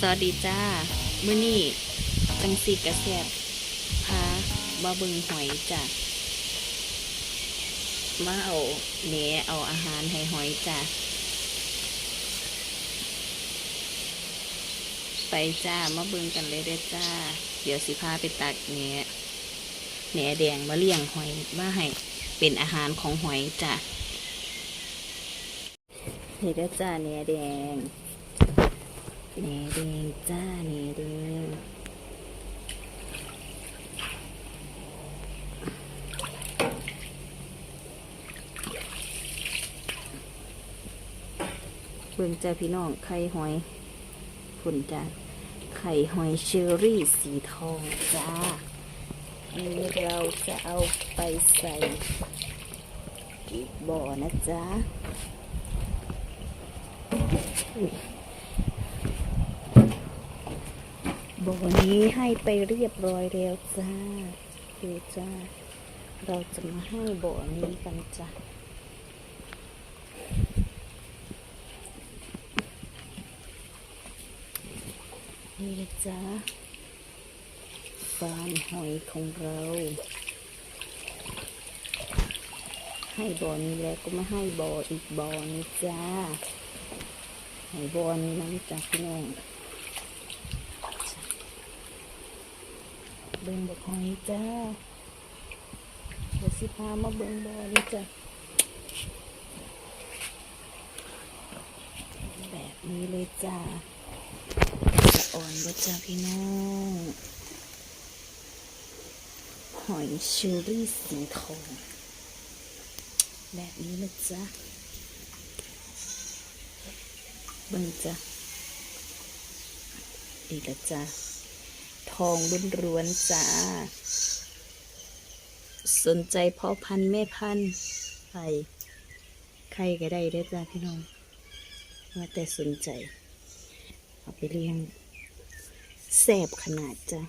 สวัสดีจ้ามื้อนี้จังสีกระแสบพามาเบิงหอยจ้ะมาเอาแหนเอาอาหารให้หอยจ้ะไปจ้ามาเบิงกันเลยเด้อจ้า เดี๋ยวสิพาไปตักแหนแหนแดงมาเลี้ยงหอยมาให้เป็นอาหารของหอยจ้ะนี่เด้อจ้าแหนแดง แหนแดงจ้าแหนแดงเบิ่งจ้าพี่น้องไข่หอยฝุ่นจ้าไข่หอยเชอรี่สีทองจ้านี่เราจะเอาไปใส่อีกบ่อนะจ๊ะ บ่อนี้ให้ไปเรียบร้อยแล้วจ้าดูจ้า เราจะมาให้บ่อนี้กันจ้ะนี่นะจ้าฟาร์มหอยของเรา ให้บ่อนี้แล้วก็มาให้บ่ออีกบ่อนี้จ้าให้บ่อนี้น้ำจ้าพี่น้อง เบิ่งบักหอยจ้าเดี๋ยวสิพามาเบิ่งบ่อนี่จ้ะแบบนี้เลยจ้าอ่อนบ่จ้าพี่น้องหอยเชอรี่สีทองแบบนี้นะจ๊ะเบิ่งจ้ะอีล้วจ้ะ ทองล้วนๆจ้า สนใจพ่อพันธุ์แม่พันธุ์ใครใครก็ได้เด้จ้าพี่น้องว่าแต่สนใจ เอาไปเลี้ยงแสบขนาดจ้ะ